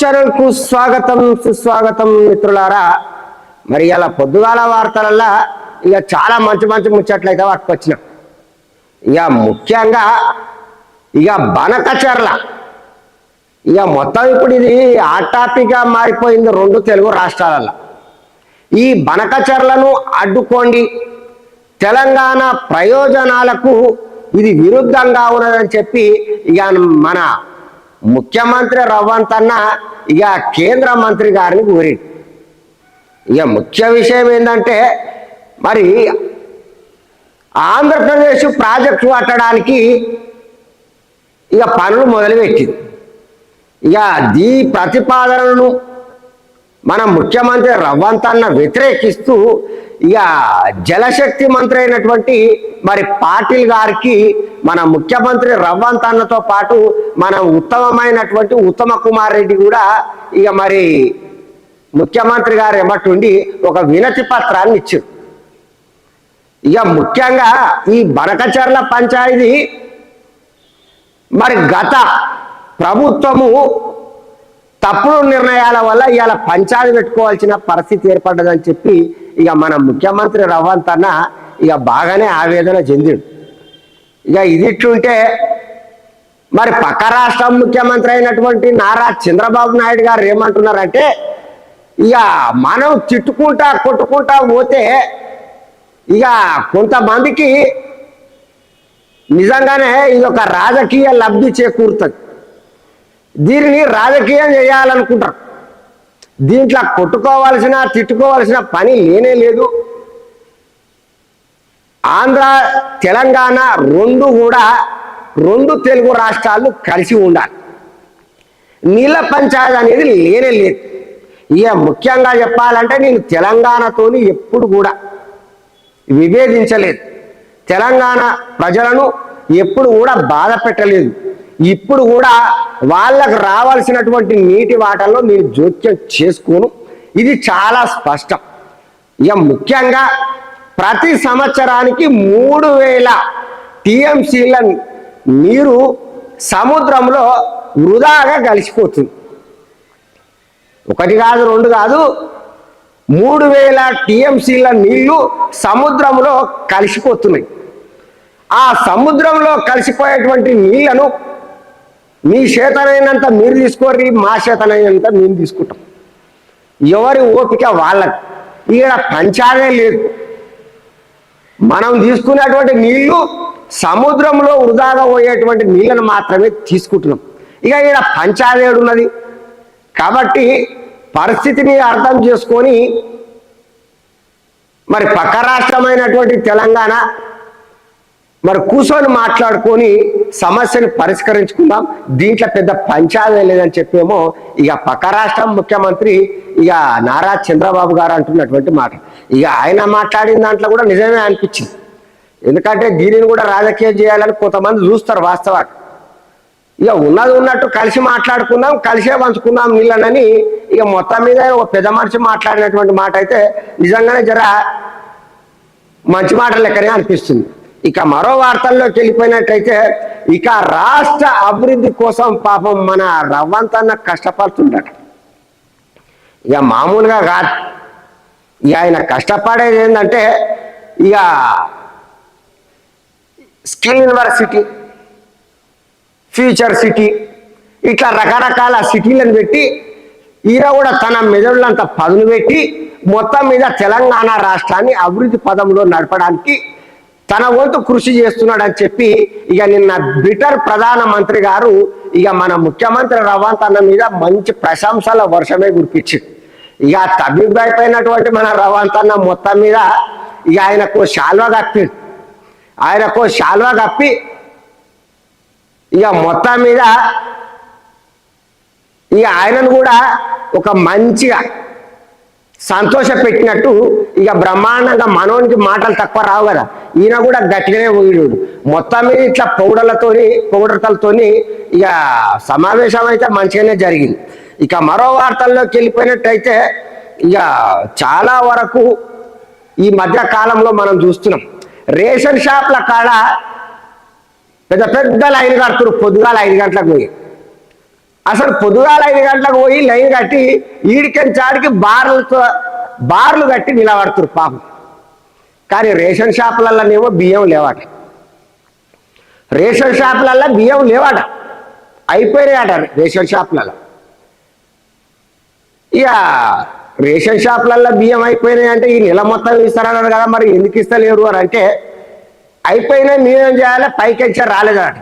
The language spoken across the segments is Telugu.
చరణ్కు స్వాగతం సుస్వాగతం మిత్రులారా. మరి ఇలా పొద్దుగాల వార్తలల్లా ఇక చాలా మంచి మంచి ముచ్చట్లయితే పట్టుకొచ్చిన. ఇక ముఖ్యంగా ఇక బనకచర్ల ఇక మొత్తం ఇప్పుడు ఇది ఆ టాపిక్గా మారిపోయింది రెండు తెలుగు రాష్ట్రాలలో ఈ బనకచర్లను అడ్డుకోండి. తెలంగాణ ప్రయోజనాలకు ఇది విరుద్ధంగా ఉన్నదని చెప్పి ఇక మన ముఖ్యమంత్రి రవ్వంతన్న ఇక కేంద్ర మంత్రి గారిని ఊరి ఇక ముఖ్య విషయం ఏంటంటే మరి ఆంధ్రప్రదేశ్ ప్రాజెక్టు కట్టడానికి ఇక పనులు మొదలుపెట్టింది ఇక దీ ప్రతిపాదనను మన ముఖ్యమంత్రి రవ్వంతన్న వ్యతిరేకిస్తూ ఇక జలశక్తి మంత్రి అయినటువంటి మరి పాటిల్ గారికి మన ముఖ్యమంత్రి రవ్వంతన్నతో పాటు మన ఉత్తమమైనటువంటి ఉత్తమ కుమార్ రెడ్డి కూడా ఇక మరి ముఖ్యమంత్రి గారు ఎమ్మటుండి ఒక వినతి పత్రాన్ని ఇచ్చారు. ఇక ముఖ్యంగా ఈ బనకచర్ల పంచాయతీ మరి గత ప్రభుత్వము తప్పుడు నిర్ణయాల వల్ల ఇవాళ పంచాయతీ పెట్టుకోవాల్సిన పరిస్థితి ఏర్పడ్డదని చెప్పి ఇక మన ముఖ్యమంత్రి రవంత్ అన్న ఇక బాగానే ఆవేదన చెందిడు. ఇక ఇది ఇట్లుంటే మరి పక్క రాష్ట్రం ముఖ్యమంత్రి అయినటువంటి నారా చంద్రబాబు నాయుడు గారు ఏమంటున్నారంటే ఇక మనం తిట్టుకుంటా కొట్టుకుంటా పోతే ఇక కొంతమందికి నిజంగానే ఇది ఒక రాజకీయ లబ్ధి చేకూరుతుంది. దీనిని రాజకీయం చేయాలనుకుంటారు. దీంట్లో కొట్టుకోవాల్సిన తిట్టుకోవాల్సిన పని లేనే లేదు. ఆంధ్ర తెలంగాణ రెండు కూడా రెండు తెలుగు రాష్ట్రాలు కలిసి ఉండాలి. నీళ్ళ పంచాయతీ అనేది లేనే లేదు. ఇక ముఖ్యంగా చెప్పాలంటే నేను తెలంగాణతోని ఎప్పుడు కూడా విభేదించలేదు. తెలంగాణ ప్రజలను ఎప్పుడు కూడా బాధ పెట్టలేదు. ఇప్పుడు కూడా వాళ్ళకు రావాల్సినటువంటి నీటి వాటల్లో నేను జోక్యం చేసుకోను. ఇది చాలా స్పష్టం. ఇక ముఖ్యంగా ప్రతి సంవత్సరానికి మూడు వేల టీఎంసీల నీరు సముద్రంలో వృధాగా కలిసిపోతుంది ఒకటి కాదు రెండు కాదు మూడు వేల టీఎంసీల నీళ్ళు సముద్రంలో కలిసిపోతున్నాయి. ఆ సముద్రంలో కలిసిపోయేటువంటి నీళ్ళను మీ చేతనైనంత మీరు తీసుకోర్రి మా చేతనైనంత మేము తీసుకుంటాం. ఎవరి ఓపిక వాళ్ళకి. ఈడ పంచాదే లేదు. మనం తీసుకునేటువంటి నీళ్ళు సముద్రంలో వృధాగా పోయేటువంటి నీళ్ళను మాత్రమే తీసుకుంటున్నాం. ఇక ఈడ పంచాదేడు ఉన్నది. కాబట్టి పరిస్థితిని అర్థం చేసుకొని మరి పక్క రాష్ట్రమైనటువంటి తెలంగాణ మరి కూర్చొని మాట్లాడుకొని సమస్యను పరిష్కరించుకుందాం. దీంట్లో పెద్ద పంచాయతీ లేదని చెప్పేమో ఇక పక్క రాష్ట్రం ముఖ్యమంత్రి ఇక నారా చంద్రబాబు గారు అంటున్నటువంటి మాట. ఇక ఆయన మాట్లాడిన దాంట్లో కూడా నిజమే అనిపించింది. ఎందుకంటే దీనిని కూడా రాజకీయం చేయాలని కొంతమంది చూస్తారు వాస్తవాన్ని ఇక ఉన్నది ఉన్నట్టు కలిసి మాట్లాడుకుందాం కలిసే పంచుకుందాం నీళ్ళనని ఇక మొత్తం మీద ఒక పెద్ద మనిషి మాట్లాడినటువంటి మాట అయితే నిజంగానే జర మంచి మాట లెక్కనే అనిపిస్తుంది. ఇక మరో వార్తల్లోకి వెళ్ళిపోయినట్టయితే ఇక రాష్ట్ర అభివృద్ధి కోసం పాపం మన రవ్వంతన్న కష్టపడుతుండట. ఇక మామూలుగా కాదు. ఇక ఆయన కష్టపడేది ఏంటంటే ఇక స్కిల్ యూనివర్సిటీ ఫ్యూచర్ సిటీ ఇట్లా రకరకాల సిటీలను పెట్టి ఈయన కూడా తన మెదడులంతా పదును పెట్టి మొత్తం మీద తెలంగాణ రాష్ట్రాన్ని అభివృద్ధి పదంలో నడపడానికి తన వంతు కృషి చేస్తున్నాడని చెప్పి ఇక నిన్న బ్రిటర్ ప్రధానమంత్రి గారు ఇక మన ముఖ్యమంత్రి రవాంత్ అన్న మీద మంచి ప్రశంసల వర్షమే కురిపించింది. ఇక తబ్బిబ్బైపోయినటువంటి మన రవాంత్ అన్న మొత్తం మీద ఇక ఆయనకు శాల్వా కప్పి ఆయనకు శాల్వా కప్పి ఇక మొత్తం మీద ఇక ఆయనను కూడా ఒక మంచిగా సంతోష పెట్టినట్టు ఇక బ్రహ్మాండంగా మనోనికి మాటలు తక్కువ రావు కదా. ఈయన కూడా గట్టిగానే ఊగిడు మొత్తం మీద ఇట్లా పౌడర్లతోని పౌడర్తలతోని ఇక సమావేశం అయితే మంచిగానే జరిగింది. ఇక మరో వార్తల్లోకి వెళ్ళిపోయినట్టయితే ఇక చాలా వరకు ఈ మధ్య కాలంలో మనం చూస్తున్నాం. రేషన్ షాప్ల కాడ పెద్ద పెద్ద లైన్ కడుతున్నారు. పొద్దుగాల ఐదు గంటలకు పోయి. అసలు పొద్దుగాల ఐదు గంటలకు పోయి లైన్ కట్టి ఈడికెంచాడికి బార్లతో బార్లు కట్టి నిలబడుతురు పాపం. కానీ రేషన్ షాపులలోనేమో బియ్యం లేవాట. రేషన్ షాపులల్లో బియ్యం లేవాట. అయిపోయినాయట రేషన్ షాపులలో ఇక రేషన్ షాపులల్లో బియ్యం అయిపోయినాయి అంటే ఈ నెల మొత్తం ఇస్తారన్నారు కదా మరి ఎందుకు ఇస్తలేరు అని అంటే అయిపోయినాయి మేమేం చేయాలి? పైకెచ్చే రాలేదట.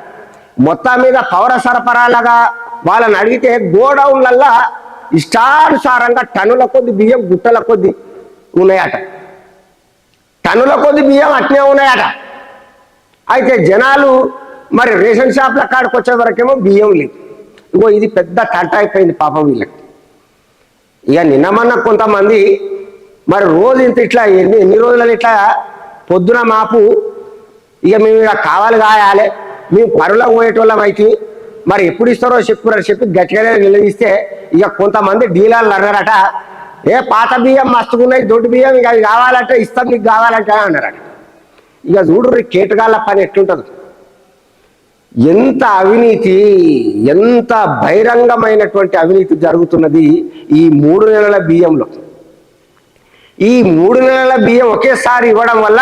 మొత్తం మీద పౌర సరఫరాలుగా వాళ్ళని అడిగితే గోడౌన్లల్లా ఇష్టానుసారంగా టన్నుల కొద్ది బియ్యం గుట్టల కొద్ది ఉన్నాయట. టన్నుల కొద్ది బియ్యం అట్నే ఉన్నాయట. అయితే జనాలు మరి రేషన్ షాప్ల కాడికి వచ్చే వరకేమో బియ్యం లేదు. ఇగో ఇది పెద్ద తంట అయిపోయింది పాపం వీళ్ళకి. ఇక నిన్నమన్న కొంతమంది మరి రోజు ఇంత ఇట్లా ఎన్ని ఎన్ని రోజులు ఇట్లా పొద్దున మాపు ఇక మేము ఇలా కావాలి కాయాలి మేము పరులకు పోయేటోళ్ళం అయితే మరి ఎప్పుడు ఇస్తారో చెప్పురని చెప్పి గట్టిగానే నిలదీస్తే ఇక కొంతమంది డీలర్లు అన్నారట ఏ పాత బియ్యం మస్తుకున్నాయి దొడ్డు బియ్యం ఇక అవి కావాలంటే ఇస్తాం నీకు కావాలంటే అన్నారట. ఇక చూడు కేటగాళ్ళ పని ఎట్లుంటుంది. ఎంత అవినీతి ఎంత బహిరంగమైనటువంటి అవినీతి జరుగుతున్నది ఈ మూడు నెలల బియ్యంలో. ఈ మూడు నెలల బియ్యం ఒకేసారి ఇవ్వడం వల్ల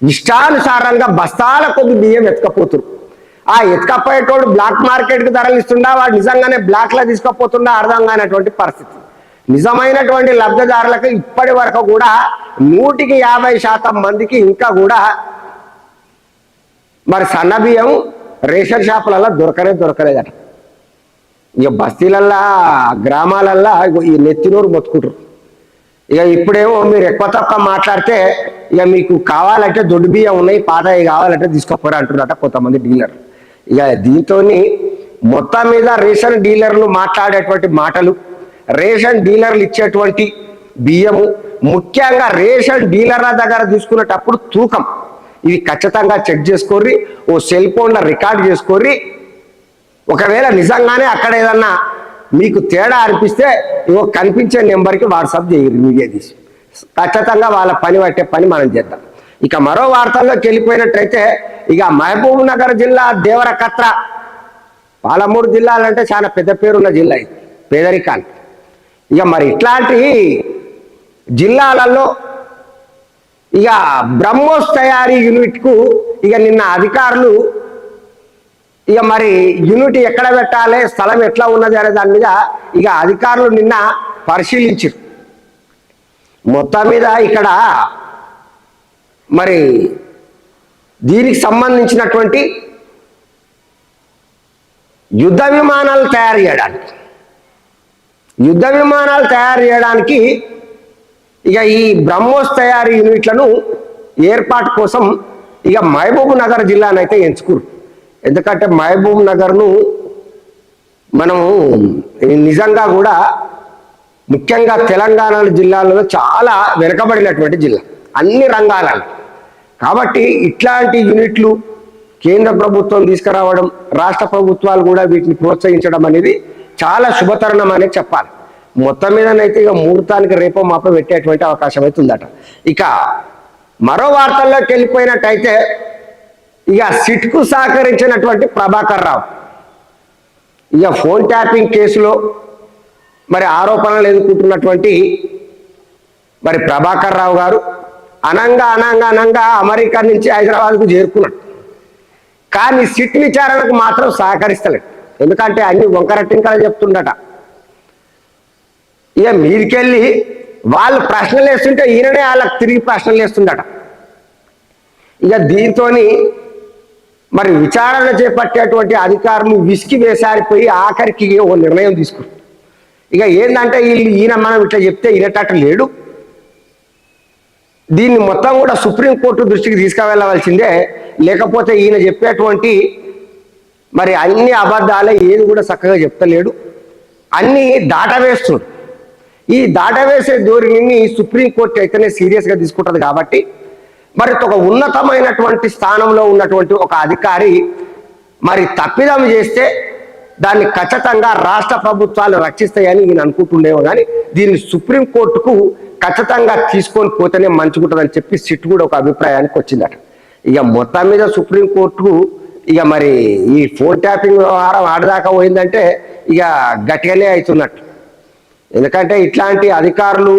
ఇష్టానుసారంగా బస్తాల కొద్ది బియ్యం ఎత్తుకపోతురు. ఆ ఎత్తుకపోయేటోడు బ్లాక్ మార్కెట్కి ధరలు ఇస్తుండా? వాడు నిజంగానే బ్లాక్లో తీసుకపోతుండా? అర్థం కానటువంటి పరిస్థితి. నిజమైనటువంటి లబ్ధిదారులకు ఇప్పటి వరకు కూడా నూటికి యాభై శాతం మందికి ఇంకా కూడా మరి సన్న బియ్యం రేషన్ షాపులలో దొరకనే దొరకలేదట. ఇక బస్తీలల్లా గ్రామాలల్లా ఈ నెత్తినూరు బతుకుంటారు ఇక ఇప్పుడేమో మీరు ఎక్కువ తక్కువ మాట్లాడితే ఇక మీకు కావాలంటే దొడ్డు బియ్యం ఉన్నాయి పాతవి కావాలంటే తీసుకోపోరా అంటున్నారట కొంతమంది డీలర్ ఇక దీంతో మొత్తం మీద రేషన్ డీలర్లు మాట్లాడేటువంటి మాటలు రేషన్ డీలర్లు ఇచ్చేటువంటి బియ్యము ముఖ్యంగా రేషన్ డీలర్ల దగ్గర తీసుకునేటప్పుడు తూకం. ఇది ఖచ్చితంగా చెక్ చేసుకోర్రి ఓ సెల్ ఫోన్లో రికార్డ్ చేసుకోర్రి ఒకవేళ నిజంగానే అక్కడ ఏదన్నా మీకు తేడా అనిపిస్తే ఇగో కనిపించే నెంబర్కి వాట్సాప్ చేయరు మీడియా తీసి. ఖచ్చితంగా వాళ్ళ పని పట్టే పని మనం చేద్దాం. ఇక మరో వార్తల్లోకి వెళ్ళిపోయినట్టయితే ఇక మహబూబ్ నగర్ జిల్లా దేవరకత్ర పాలమూరు జిల్లాలంటే చాలా పెద్ద పేరున్న జిల్లా ఇది పేదరికాన్ని ఇక మరి ఇట్లాంటి జిల్లాలలో ఇక బ్రహ్మోస్ తయారీ యూనిట్కు ఇక నిన్న అధికారులు ఇక మరి యూనిట్ ఎక్కడ పెట్టాలి స్థలం ఎట్లా ఉన్నది అనే దాని మీద ఇక అధికారులు నిన్న పరిశీలించారు మొత్తం మీద ఇక్కడ మరి దీనికి సంబంధించినటువంటి యుద్ధ విమానాలు తయారు చేయడానికి యుద్ధ విమానాలు తయారు చేయడానికి ఇక ఈ బ్రహ్మోస్ తయారీ యూనిట్లను ఏర్పాటు కోసం ఇక మహబూబ్ నగర్ జిల్లానైతే ఎంచుకురు ఎందుకంటే మహబూబ్ నగర్ను మనము నిజంగా కూడా ముఖ్యంగా తెలంగాణ జిల్లాలలో చాలా వెనుకబడినటువంటి జిల్లా. అన్ని రంగాలలో. కాబట్టి ఇట్లాంటి యూనిట్లు కేంద్ర ప్రభుత్వం తీసుకురావడం రాష్ట్ర ప్రభుత్వాలు కూడా వీటిని ప్రోత్సహించడం అనేది చాలా శుభతరుణం అనే చెప్పాలి. మొత్తం మీదనైతే ఇక ముహూర్తానికి రేపో మాప పెట్టేటువంటి అవకాశం అయితే ఉందట. ఇక మరో వార్తల్లోకి వెళ్ళిపోయినట్టయితే ఇక సిట్కు సహకరించినటువంటి ప్రభాకర్ రావు. ఇక ఫోన్ ట్యాపింగ్ కేసులో మరి ఆరోపణలు ఎదుర్కొంటున్నటువంటి మరి ప్రభాకర్ రావు గారు అనంగా అనంగా అనంగా అమెరికా నుంచి హైదరాబాద్కు చేరుకున్నాడు. కానీ సిట్ విచారణకు మాత్రం సహకరిస్తలేడు. ఎందుకంటే అన్ని వంకరట్టింకలు చెప్తుండట. ఇక మీదికెళ్ళి వాళ్ళు ప్రశ్నలు వేస్తుంటే ఈయననే వాళ్ళకి తిరిగి ప్రశ్నలు వేస్తుండట. ఇక దీంతో మరి విచారణ చేపట్టేటువంటి అధికారులు విసికి వేసారిపోయి ఆఖరికి ఓ నిర్ణయం తీసుకున్నారు. ఇక ఏంటంటే వీళ్ళు ఈయన మనం ఇట్లా చెప్తే ఈయనటట్టు లేడు. దీన్ని మొత్తం కూడా సుప్రీంకోర్టు దృష్టికి తీసుకువెళ్ళవలసిందే. లేకపోతే ఈయన చెప్పేటువంటి మరి అన్ని అబద్ధాలే ఏది కూడా చక్కగా చెప్తలేడు. అన్ని దాటవేస్తున్నాడు. ఈ దాటవేసే ధోరణిని సుప్రీంకోర్టు అయితేనే సీరియస్గా తీసుకుంటుంది కాబట్టి మరి ఒక ఉన్నతమైనటువంటి స్థానంలో ఉన్నటువంటి ఒక అధికారి మరి తప్పిదం చేస్తే దాన్ని ఖచ్చితంగా రాష్ట్ర ప్రభుత్వాలు రక్షిస్తాయని ఈయన అనుకుంటుండేమో కానీ దీన్ని సుప్రీంకోర్టుకు ఖచ్చితంగా తీసుకొని పోతేనే మంచిగుంటుందని చెప్పి సిట్ కూడా ఒక అభిప్రాయానికి వచ్చిందట. ఇక మొత్తం మీద సుప్రీంకోర్టు ఇక మరి ఈ ఫోన్ ట్యాపింగ్ వ్యవహారం ఆడదాకా పోయిందంటే ఇక గట్టిగానే అవుతున్నట్టు. ఎందుకంటే ఇట్లాంటి అధికారులు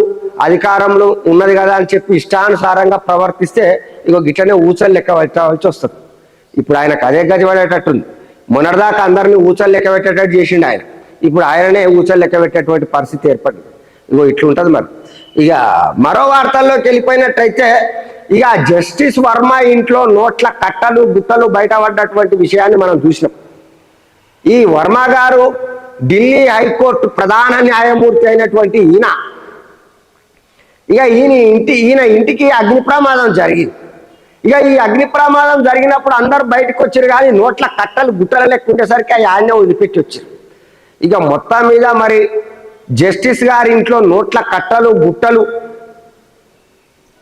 అధికారంలో ఉన్నది కదా అని చెప్పి ఇష్టానుసారంగా ప్రవర్తిస్తే ఇక గిట్లనే ఊచలు లెక్క పెట్టవలసి వస్తుంది. ఇప్పుడు ఆయనకు అదే గది పడేటట్టుంది. మొన్నటిదాకా అందరినీ ఊచలు లెక్క పెట్టేటట్టు చేసిండు ఆయన. ఇప్పుడు ఆయననే ఊచలు లెక్క పెట్టేటువంటి పరిస్థితి ఏర్పడింది. ఇగో ఇట్లుంటుంది మరి. ఇక మరో వార్తల్లోకి వెళ్ళిపోయినట్టయితే ఇక జస్టిస్ వర్మ ఇంట్లో నోట్ల కట్టలు గుట్టలు బయటపడ్డటువంటి విషయాన్ని మనం చూసినాం. ఈ వర్మ గారు ఢిల్లీ హైకోర్టు ప్రధాన న్యాయమూర్తి అయినటువంటి ఈయన ఇక ఈయన ఇంటి ఈయన ఇంటికి అగ్ని ప్రమాదం జరిగింది. ఇక ఈ అగ్ని ప్రమాదం జరిగినప్పుడు అందరు బయటకు వచ్చారు కానీ నోట్ల కట్టలు గుట్టలు లెక్కుండేసరికి ఆయన ఆ ఆయనే వదిలిపెట్టి వచ్చారు. ఇక మొత్తం మీద మరి జస్టిస్ గారి ఇంట్లో నోట్ల కట్టలు గుట్టలు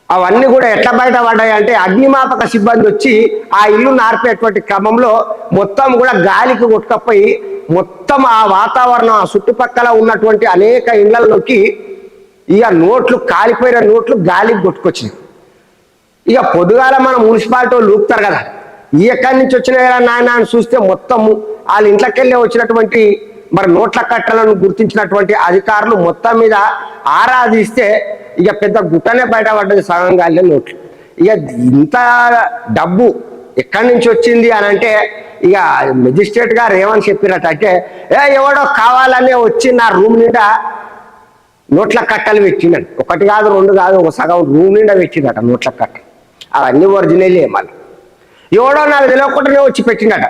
అవన్నీ కూడా ఎట్లా బయటపడ్డాయి అంటే అగ్నిమాపక సిబ్బంది వచ్చి ఆ ఇల్లు నార్పేటువంటి క్రమంలో మొత్తం కూడా గాలికి కొట్టుకపోయి మొత్తం ఆ వాతావరణం ఆ చుట్టుపక్కల ఉన్నటువంటి అనేక ఇళ్ళలోకి ఇక నోట్లు కాలిపోయిన నోట్లు గాలికి కొట్టుకొచ్చినాయి. ఇక పొద్దుగాల మన మున్సిపాలిటీ వాళ్ళు ఊపుతారు కదా ఈ ఎక్కడి నుంచి వచ్చిన నాయన అని చూస్తే మొత్తము వాళ్ళ ఇంట్లోకెళ్ళి వచ్చినటువంటి మరి నోట్ల కట్టలను గుర్తించినటువంటి అధికారులు మొత్తం మీద ఆరాధిస్తే ఇక పెద్ద గుట్టనే బయటపడ్డది సగం కాలే నోట్లు. ఇక ఇంత డబ్బు ఎక్కడి నుంచి వచ్చింది అని అంటే ఇక మెజిస్ట్రేట్ గారు ఏమని చెప్పినట్టు అంటే ఏ ఎవడో కావాలనే వచ్చి నా రూమ్ నిండా నోట్ల కట్టలు పెట్టిండడు ఒకటి కాదు రెండు కాదు ఒక సగం రూమ్ నిండా పెట్టిందట నోట్ల కట్ట అవన్నీ ఒరిజినలే మళ్ళీ. ఎవడో నాకు తెలియకుండానే వచ్చి పెట్టిందట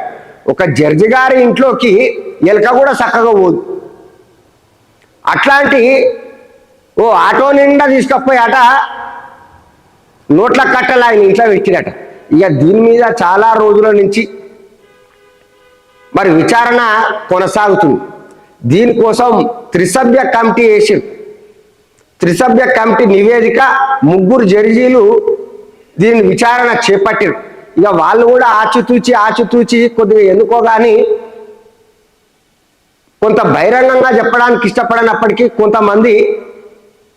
ఒక జడ్జి గారి ఇంట్లోకి ఎలక కూడా చక్కగా పోదు. అట్లాంటి ఓ ఆటో నిండా తీసుకపోయాట నోట్ల కట్టలు ఆయన ఇంట్లో పెట్టినట ఇక దీని మీద చాలా రోజుల నుంచి మరి విచారణ కొనసాగుతుంది. దీనికోసం త్రిసభ్య కమిటీ వేసారు త్రిసభ్య కమిటీ నివేదిక ముగ్గురు జడ్జీలు దీని విచారణ చేపట్టారు. ఇక వాళ్ళు కూడా ఆచితూచి ఆచితూచి కొద్దిగా ఎన్నుకోగానే కొంత బహిరంగంగా చెప్పడానికి ఇష్టపడనప్పటికీ కొంతమంది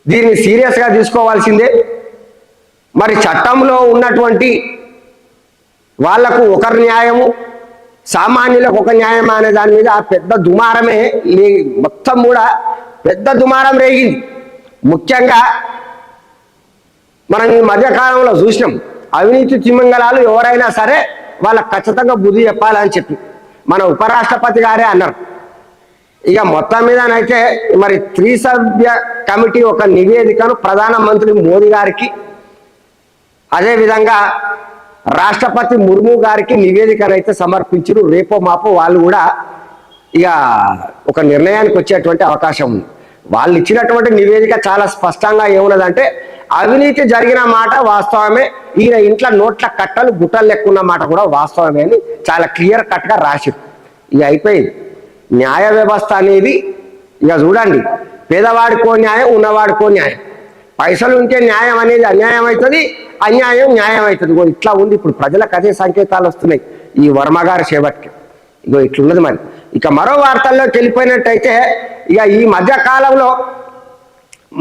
దీన్ని సీరియస్గా తీసుకోవాల్సిందే. మరి చట్టంలో ఉన్నటువంటి వాళ్ళకు ఒకరి న్యాయము సామాన్యులకు ఒక న్యాయం అనే దాని మీద పెద్ద దుమారమే లే- మొత్తం కూడా పెద్ద దుమారం రేగింది. ముఖ్యంగా మనం ఈ మధ్యకాలంలో చూసినాం అవినీతి తిమ్మంగళాలు ఎవరైనా సరే వాళ్ళకు ఖచ్చితంగా బుద్ధి చెప్పాలని చెప్పి. మన ఉపరాష్ట్రపతి గారే అన్నారు. ఇక మొత్తం మీదనైతే మరి త్రిసభ్య కమిటీ ఒక నివేదికను ప్రధానమంత్రి మోదీ గారికి అదేవిధంగా రాష్ట్రపతి ముర్ము గారికి నివేదికను అయితే సమర్పించారు. రేపో మాపో వాళ్ళు కూడా ఇక ఒక నిర్ణయానికి వచ్చేటువంటి అవకాశం ఉంది. వాళ్ళు ఇచ్చినటువంటి నివేదిక చాలా స్పష్టంగా ఏమున్నదంటే అవినీతి జరిగిన మాట వాస్తవమే ఈయన ఇంట్లో నోట్ల కట్టలు గుట్టలు లెక్కున్న మాట కూడా వాస్తవమే అని చాలా క్లియర్ కట్గా రాసి ఇక అయిపోయింది. న్యాయ వ్యవస్థ అనేది ఇక చూడండి పేదవాడికో న్యాయం ఉన్నవాడికో న్యాయం. పైసలు ఉంటే న్యాయం అనేది అన్యాయం అవుతుంది అన్యాయం న్యాయం అవుతుంది. ఇగో ఇట్లా ఉంది ఇప్పుడు ప్రజలకు అదే సంకేతాలు వస్తున్నాయి ఈ వర్మగారి గారి ఇగో ఇట్లున్నది మరి. ఇక మరో వార్తల్లోకి వెళ్ళిపోయినట్టయితే ఇక ఈ మధ్య కాలంలో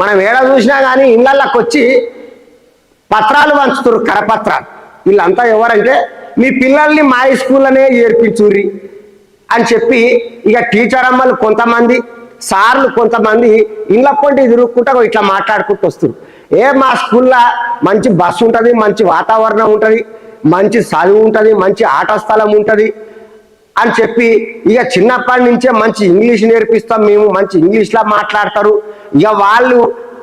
మనం ఏడ చూసినా కానీ ఇళ్ళకి వచ్చి పత్రాలు పంచుతారు కరపత్రాలు. వీళ్ళంతా ఎవరంటే మీ పిల్లల్ని మా స్కూల్లోనే ఏర్పించుర్రి అని చెప్పి ఇక టీచర్ అమ్మలు కొంతమంది సార్లు కొంతమంది ఇళ్ళ పొంటి తిరుగుకుంటా ఇట్లా మాట్లాడుకుంటూ వస్తారు ఏ మా స్కూల్లో మంచి బస్సు ఉంటుంది మంచి వాతావరణం ఉంటుంది మంచి చదువు ఉంటుంది మంచి ఆట స్థలం ఉంటుంది అని చెప్పి ఇక చిన్నప్పటి నుంచే మంచి ఇంగ్లీష్ నేర్పిస్తాం మేము మంచి ఇంగ్లీష్లో మాట్లాడతారు. ఇక వాళ్ళు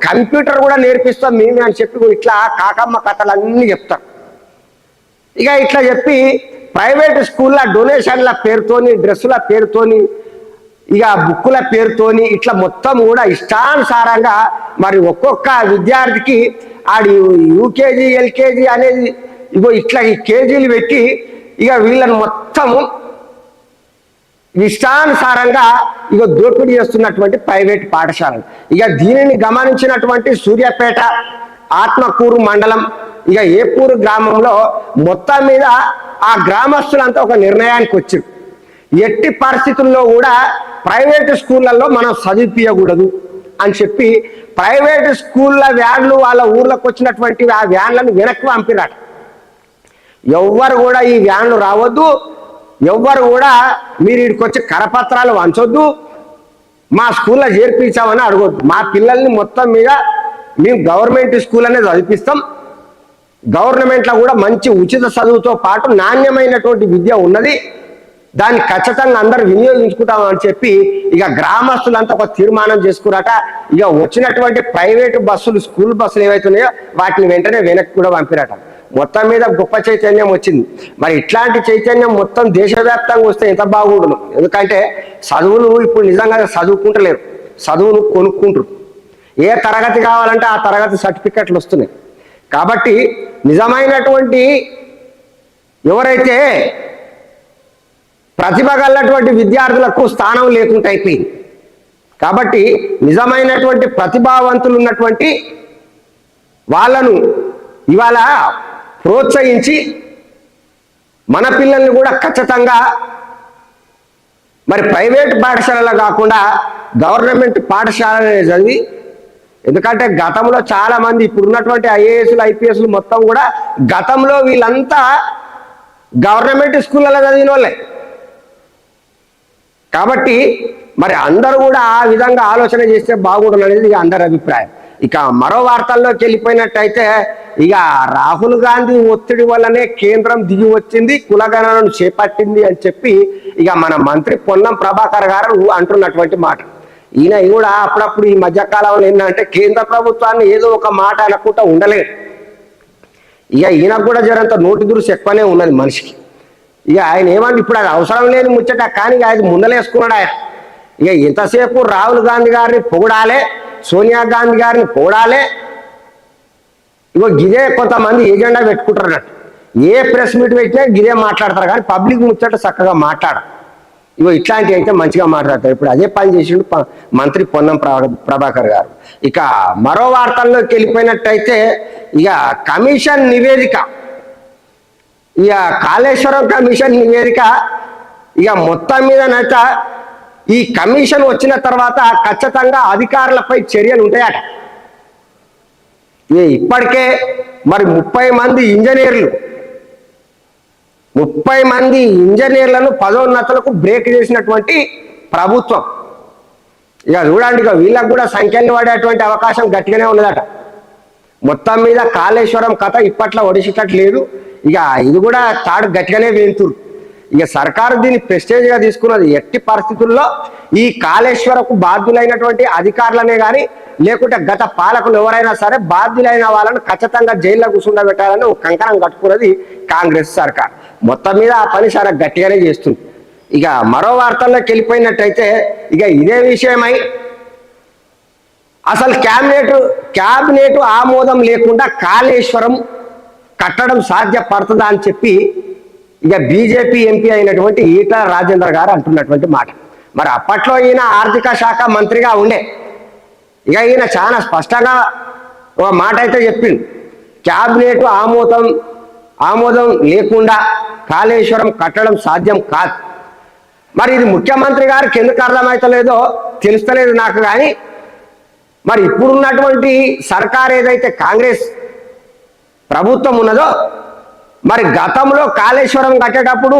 కంప్యూటర్ కూడా నేర్పిస్తాం మేమే అని చెప్పి ఇట్లా కాకమ్మ కథలు అన్నీ చెప్తారు. ఇక ఇట్లా చెప్పి ప్రైవేట్ స్కూల్లో డొనేషన్ల పేరుతోని డ్రెస్సుల పేరుతోని ఇక బుక్కుల పేరుతోని ఇట్లా మొత్తం కూడా ఇష్టానుసారంగా మరి ఒక్కొక్క విద్యార్థికి ఆడి యూకేజీ ఎల్కేజీ అనేది ఇగో ఇట్లా ఈ కేజీలు పెట్టి ఇక వీళ్ళని మొత్తము ఇష్టానుసారంగా ఇక దోపిడీ చేస్తున్నటువంటి ప్రైవేట్ పాఠశాలలు. ఇక దీనిని గమనించినటువంటి సూర్యాపేట ఆత్మకూరు మండలం ఇక ఏపూరు గ్రామంలో మొత్తం మీద ఆ గ్రామస్తులంతా ఒక నిర్ణయానికి వచ్చారు. ఎట్టి పరిస్థితుల్లో కూడా ప్రైవేట్ స్కూళ్ళల్లో మనం చదివిపించకూడదు అని చెప్పి ప్రైవేట్ స్కూళ్ళ వ్యాన్లు వాళ్ళ ఊర్లోకి వచ్చినటువంటి ఆ వ్యాన్లను వెనక్కి పంపిరాట. ఎవ్వరు కూడా ఈ వ్యాన్లు రావద్దు. ఎవ్వరు కూడా మీరు ఇక్కడికి వచ్చి కరపత్రాలు వంచొద్దు మా స్కూల్లో చేర్పించామని అడగొద్దు. మా పిల్లల్ని మొత్తం మీద మేము గవర్నమెంట్ స్కూల్ అనేది చదివిస్తాం గవర్నమెంట్లో కూడా మంచి ఉచిత చదువుతో పాటు నాణ్యమైనటువంటి విద్య ఉన్నది. దాన్ని ఖచ్చితంగా అందరు వినియోగించుకుంటామని చెప్పి ఇక గ్రామస్తులంతా ఒక తీర్మానం చేసుకున్నాక ఇక వచ్చినటువంటి ప్రైవేటు బస్సులు స్కూల్ బస్సులు ఏవైతున్నాయో వాటిని వెంటనే వెనక్కి కూడా పంపిరట. మొత్తం మీద గొప్ప చైతన్యం వచ్చింది. మరి ఇట్లాంటి చైతన్యం మొత్తం దేశవ్యాప్తంగా వస్తే ఎంత బాగుండును? ఎందుకంటే చదువులు ఇప్పుడు నిజంగా చదువుకుంటలేరు. చదువును కొనుక్కుంటారు ఏ తరగతి కావాలంటే ఆ తరగతి సర్టిఫికెట్లు వస్తున్నాయి. కాబట్టి నిజమైనటువంటి ఎవరైతే ప్రతిభ గలటువంటి విద్యార్థులకు స్థానం లేకుండా అయిపోయింది. కాబట్టి నిజమైనటువంటి ప్రతిభావంతులు ఉన్నటువంటి వాళ్ళను ఇవాళ ప్రోత్సహించి మన పిల్లల్ని కూడా ఖచ్చితంగా మరి ప్రైవేట్ పాఠశాలలో కాకుండా గవర్నమెంట్ పాఠశాలలో చదివి ఎందుకంటే గతంలో చాలా మంది ఇప్పుడున్నటువంటి ఐఏఎస్లు ఐపీఎస్లు మొత్తం కూడా గతంలో వీళ్ళంతా గవర్నమెంట్ స్కూళ్ళలో చదివిన వాళ్ళే. కాబట్టి మరి అందరూ కూడా ఆ విధంగా ఆలోచన చేస్తే బాగుండదు అనేది ఇక అందరి అభిప్రాయం. ఇక మరో వార్తల్లోకి వెళ్ళిపోయినట్టయితే ఇక రాహుల్ గాంధీ ఒత్తిడి వల్లనే కేంద్రం దిగి వచ్చింది కులగణనను చేపట్టింది అని చెప్పి ఇక మన మంత్రి పొన్నం ప్రభాకర్ గారు అంటున్నటువంటి మాట. ఈయన కూడా అప్పుడప్పుడు ఈ మధ్యకాలంలో ఏంటంటే కేంద్ర ప్రభుత్వాన్ని ఏదో ఒక మాట అనకుండా ఉండలేదు ఇక ఈయనకు కూడా జరంత నోటి దురుసు ఎక్కువనే ఉన్నది మనిషికి. ఇక ఆయన ఏమంటే ఇప్పుడు అది అవసరం లేని ముచ్చట కానీ ఆయన ముందలేసుకున్నాడు ఆయన. ఇక ఇంతసేపు రాహుల్ గాంధీ గారిని పొగడాలే సోనియా గాంధీ గారిని పొగడాలే ఇగో గిదే కొంతమంది ఏజెండా పెట్టుకుంటారు ఏ ప్రెస్ మీట్ పెట్టినా గిదే మాట్లాడతారు కానీ పబ్లిక్ ముచ్చట చక్కగా మాట్లాడ ఇగో ఇట్లాంటివి అయితే మంచిగా మాట్లాడతారు. ఇప్పుడు అదే పని చేసిండు మంత్రి పొన్నం ప్రభా- ప్రభాకర్ గారు. ఇక మరో వార్తల్లోకి వెళ్ళిపోయినట్టయితే ఇక కమిషన్ నివేదిక. ఇక కాళేశ్వరం కమిషన్ నివేదిక ఇక మొత్తం మీద నచ్చ ఈ కమిషన్ వచ్చిన తర్వాత ఖచ్చితంగా అధికారులపై చర్యలు ఉంటాయట. ఇప్పటికే మరి ముప్పై మంది ఇంజనీర్లు ముప్పై మంది ఇంజనీర్లను పదోన్నతులకు బ్రేక్ చేసినటువంటి ప్రభుత్వం. ఇక చూడండి ఇక వీళ్ళకు కూడా సంఖ్యలు పడేటువంటి అవకాశం గట్టిగానే ఉన్నదట. మొత్తం మీద కాళేశ్వరం కథ ఇప్పట్లో ఒడిసేటట్టు లేదు ఇక ఇది కూడా తాడు గట్టిగానే వేంతురు. ఇక సర్కారు దీన్ని ప్రెస్టేజ్గా తీసుకున్నది ఎట్టి పరిస్థితుల్లో ఈ కాళేశ్వరకు బాధ్యులైనటువంటి అధికారులనే కానీ లేకుంటే గత పాలకులు ఎవరైనా సరే బాధ్యులైన వాళ్ళని ఖచ్చితంగా జైల్లో కూర్చుండబెట్టాలని ఒక కంకణం కట్టుకున్నది కాంగ్రెస్ సర్కార్. మొత్తం మీద ఆ పని చాలా గట్టిగానే చేస్తుంది ఇక మరో వార్తల్లోకి వెళ్ళిపోయినట్టయితే ఇక ఇదే విషయమై అసలు క్యాబినెట్ క్యాబినెట్ ఆమోదం లేకుండా కాళేశ్వరం కట్టడం సాధ్యపడుతుందా అని చెప్పి ఇక బీజేపీ ఎంపీ అయినటువంటి ఈటల రాజేంద్ర గారు అంటున్నటువంటి మాట. మరి అప్పట్లో ఈయన ఆర్థిక శాఖ మంత్రిగా ఉండే. ఇక ఈయన చాలా స్పష్టంగా ఒక మాట అయితే చెప్పిండు. క్యాబినెట్ ఆమోదం ఆమోదం లేకుండా కాళేశ్వరం కట్టడం సాధ్యం కాదు. మరి ఇది ముఖ్యమంత్రి గారికి ఎందుకు అర్థమవుతలేదో తెలుస్తలేదు నాకు కానీ మరి ఇప్పుడున్నటువంటి సర్కార్ ఏదైతే కాంగ్రెస్ ప్రభుత్వం ఉన్నదో మరి గతంలో కాళేశ్వరం కట్టేటప్పుడు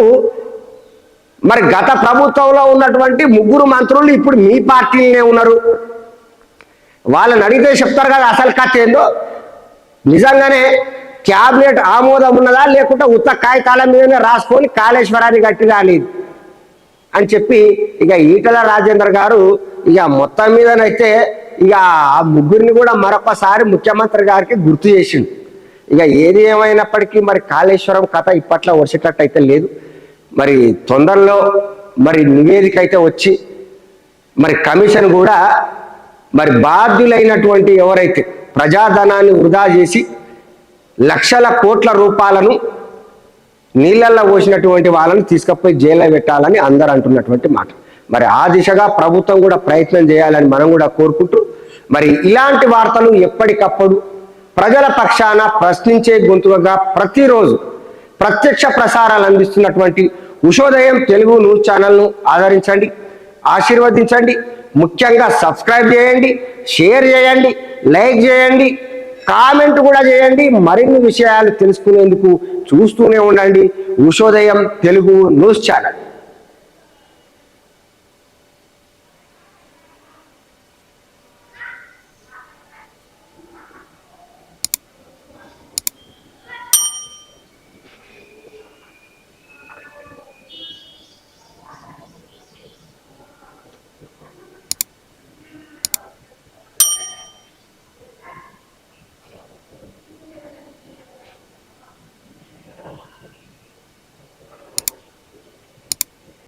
మరి గత ప్రభుత్వంలో ఉన్నటువంటి ముగ్గురు మంత్రులు ఇప్పుడు మీ పార్టీలోనే ఉన్నారు. వాళ్ళని అడిగితే చెప్తారు కదా అసలు కథ ఏందో నిజంగానే క్యాబినెట్ ఆమోదం ఉన్నదా లేకుంటే ఉత్త కాగితాల మీదనే రాసుకొని కాళేశ్వరాన్ని కట్టి రాలేదు అని చెప్పి ఇక ఈటల రాజేందర్ గారు ఇక మొత్తం మీదనైతే ఇక ఆ ముగ్గురిని కూడా మరొకసారి ముఖ్యమంత్రి గారికి గుర్తు చేసిండు. ఇక ఏది ఏమైనప్పటికీ మరి కాళేశ్వరం కథ ఇప్పట్లో వచ్చేటట్టు అయితే లేదు. మరి తొందరలో మరి నివేదిక అయితే వచ్చి మరి కమిషన్ కూడా మరి బాధ్యులైనటువంటి ఎవరైతే ప్రజాధనాన్ని వృధా చేసి లక్షల కోట్ల రూపాయలను నీళ్ళల్లో పోసినటువంటి వాళ్ళని తీసుకుపోయి జైల్లో పెట్టాలని అందరు అంటున్నటువంటి మాట. మరి ఆ దిశగా ప్రభుత్వం కూడా ప్రయత్నం చేయాలని మనం కూడా కోరుకుంటూ మరి ఇలాంటి వార్తలు ఎప్పటికప్పుడు ప్రజల పక్షాన ప్రశ్నించే గొంతుకగా ప్రతిరోజు ప్రత్యక్ష ప్రసారాలు అందిస్తున్నటువంటి ఉషోదయం తెలుగు న్యూస్ ఛానల్ను ఆదరించండి ఆశీర్వదించండి ముఖ్యంగా సబ్స్క్రైబ్ చేయండి షేర్ చేయండి లైక్ చేయండి కామెంట్ కూడా చేయండి. మరిన్ని విషయాలు తెలుసుకునేందుకు చూస్తూనే ఉండండి. Ushodayam Telugu news channel.